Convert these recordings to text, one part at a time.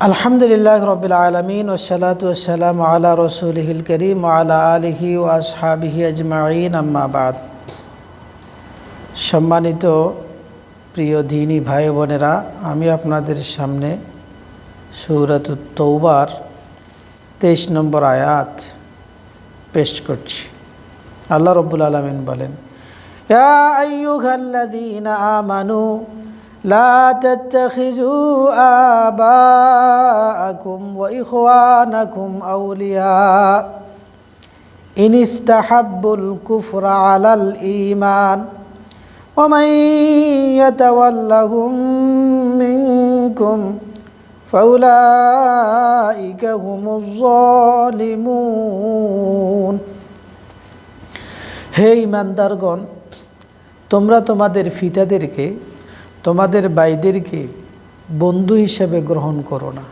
আলহামদুলিল্লাহ রবিল আলমিন ওসালাতাম আলা রসুলহিল করিম আলা আলহি ও আসহাবিহি আজমাইন আম্মাবাদ সম্মানিত প্রিয় দিনী ভাই বোনেরা, আমি আপনাদের সামনে সুরত তৌবার তেইশ নম্বর আয়াত পেশ করছি। আল্লাহ রব্বুল আলমিন বলেন لا تتخذوا آباءكم وإخوانكم أولياء إن استحبوا الكفر على الإيمان ومن يتولهم منكم فأولئك هم الظالمون হে ইমানদারগণ তোমরা তোমাদের ফিতাদেরকে তোমাদের বাইদেরকে বন্ধু হিসেবে গ্রহণ করো না।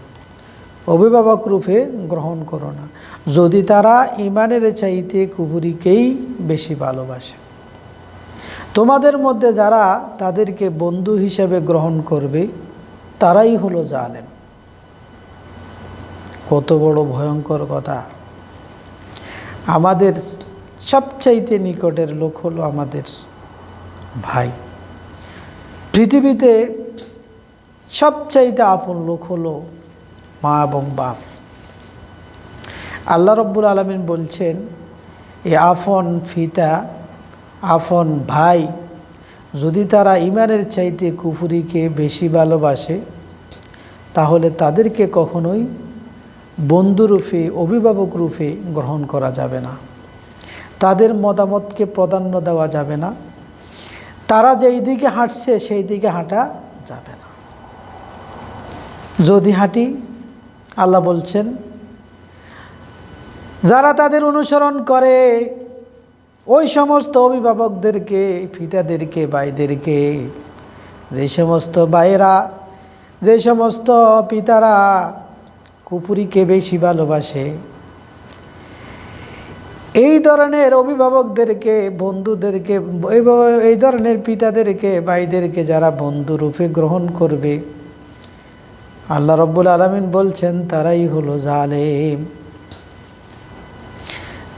অভিভাবক রূপে গ্রহণ করো না। যদি তারা ইমানের চাইতে কুবুরিকেই বেশি ভালোবাসে। তোমাদের মধ্যে যারা তাদেরকে বন্ধু হিসেবে গ্রহণ করবে, তারাই হলো জালেম। কত বড় ভয়ঙ্কর কথা। আমাদের সবচাইতে নিকটের লোক হলো আমাদের ভাই। পৃথিবীতে সবচাইতে আপন লোক হলো মা এবং বাপ। আল্লাহ রব্বুল আলমিন বলছেন, এ আফন ফিতা আফন ভাই, যদি তারা ইমানের চাইতে কুফুরিকে বেশি ভালোবাসে, তাহলে তাদেরকে কখনোই বন্ধুরূপে, অভিভাবক রূপে গ্রহণ করা যাবে না। তাদের মতামতকে প্রাধান্য দেওয়া যাবে না। তারা যেই দিকে হাঁটছে, সেই দিকে হাঁটা যাবে না। যদি হাঁটি, আল্লাহ বলছেন, যারা তাদের অনুসরণ করে, ওই সমস্ত অভিভাবকদেরকে, পিতাদেরকে, ভাইদেরকে, যে সমস্ত ভাইয়েরা, যে সমস্ত পিতারা কুপুরিকে বেশি ভালোবাসে এই ধরনের অভিভাবকদেরকে, বন্ধুদেরকে, এই ধরনের পিতাদেরকে ভাইদেরকে যারা বন্ধুরূপে গ্রহণ করবে, আল্লাহ রব্বুল আলমিন বলছেন, তারাই হলো জালেম।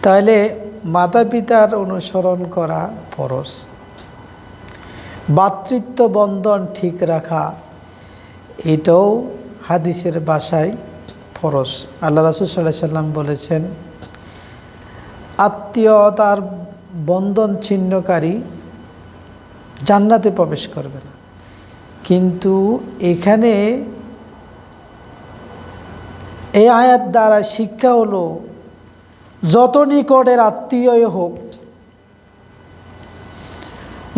তাহলে মাতা পিতার অনুসরণ করা ফরস ভাতৃত্ব বন্ধন ঠিক রাখা, এটাও হাদিসের বাসায় ফরস আল্লাহ রাসুল সাল্লাহ সাল্লাম বলেছেন আত্মীয়তার বন্ধন ছিন্নকারী জান্নাতে প্রবেশ করবে না। কিন্তু এখানে এই আয়াত দ্বারা শিক্ষা হলো, যত নিকটের আত্মীয় হোক,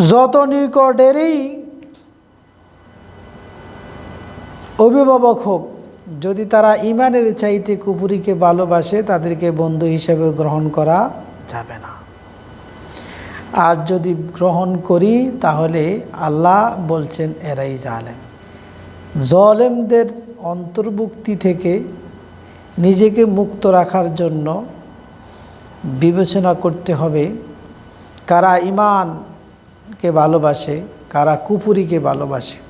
যত নিকটেরই অভিভাবক হোক যদি তারা ইমানের চাইতে কুপুরিকে ভালোবাসে, তাদেরকে বন্ধু হিসেবে গ্রহণ করা যাবে না। আর যদি গ্রহণ করি, তাহলে আল্লাহ বলছেন, এরাই জালেম। জলেমদের অন্তর্ভুক্তি থেকে নিজেকে মুক্ত রাখার জন্য বিবেচনা করতে হবে, কারা ইমানকে ভালোবাসে, কারা কুপুরিকে ভালোবাসে।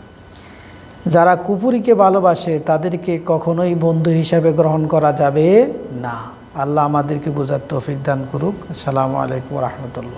যারা কুপুরিকে ভালোবাসে, তাদেরকে কখনোই বন্ধু হিসাবে গ্রহণ করা যাবে না। আল্লাহ আমাদেরকে বোঝার তৌফিক দান করুক। আসসালামু আলাইকুম রহমতুল্লাহ।